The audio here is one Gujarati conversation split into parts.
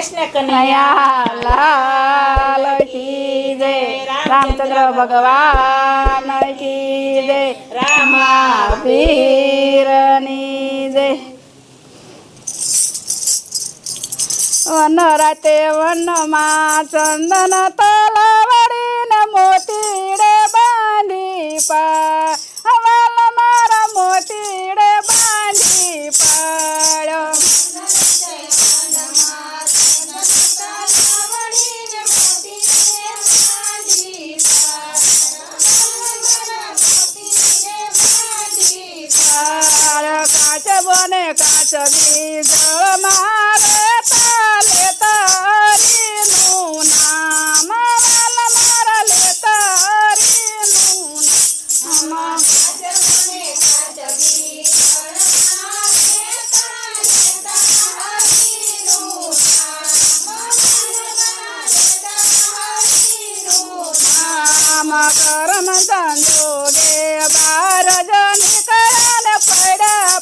કૃષ્ણ કનૈયા. લાલ કી જય. રામચંદ્ર ભગવાન કી જય. રામાવીરની જય. વન રાતે વનમાં ચંદન તલવાડીને મોતીડે બાંધી પા હવાલ મારા મોતીડે બાંધી પાડ્યો. કાચ બને જળ મારે તાલે તારીનું નામ વાલ મારા લે તારીનું નામ. કરમ સંજોગે બાર જની કરને પડ્યા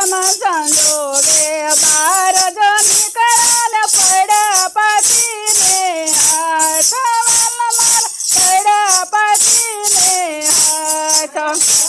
કરમ સંજોગે બાર જની કરને પડ્યા પાટીને હાથ વાલ મારા પડ્યા પાટીને હાથ હાથ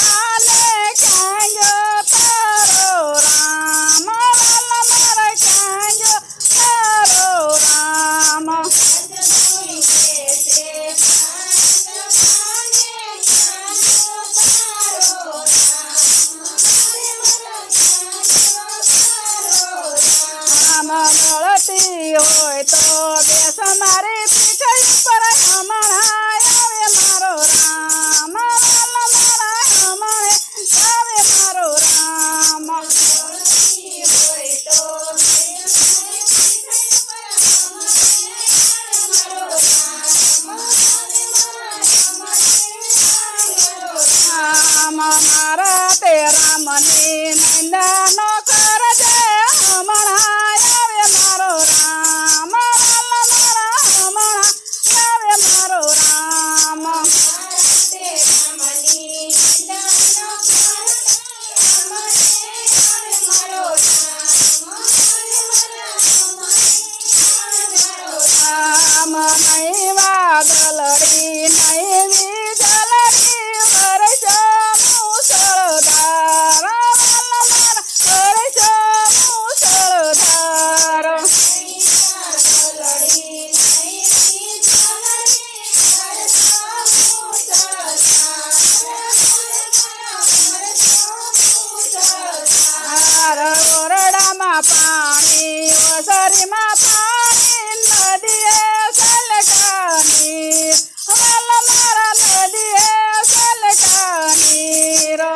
પાણી ઓસરીમાં પાણી નદીએ સલકાની વાલ મારા નદીએ સલકાની રો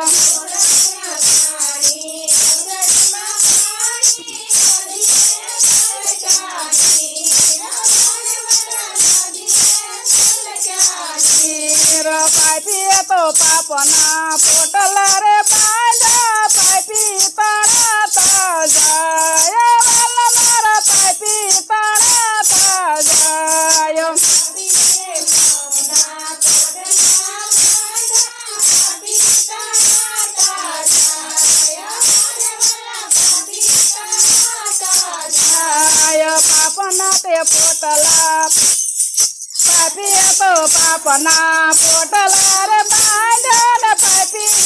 હીરો પાપીએ તો પાપના પોટલા રે બાંધા પાપી તણાતા પાપના તે પોટલા પાપી તો પાપના પોટલા રે બાંધન પાપી.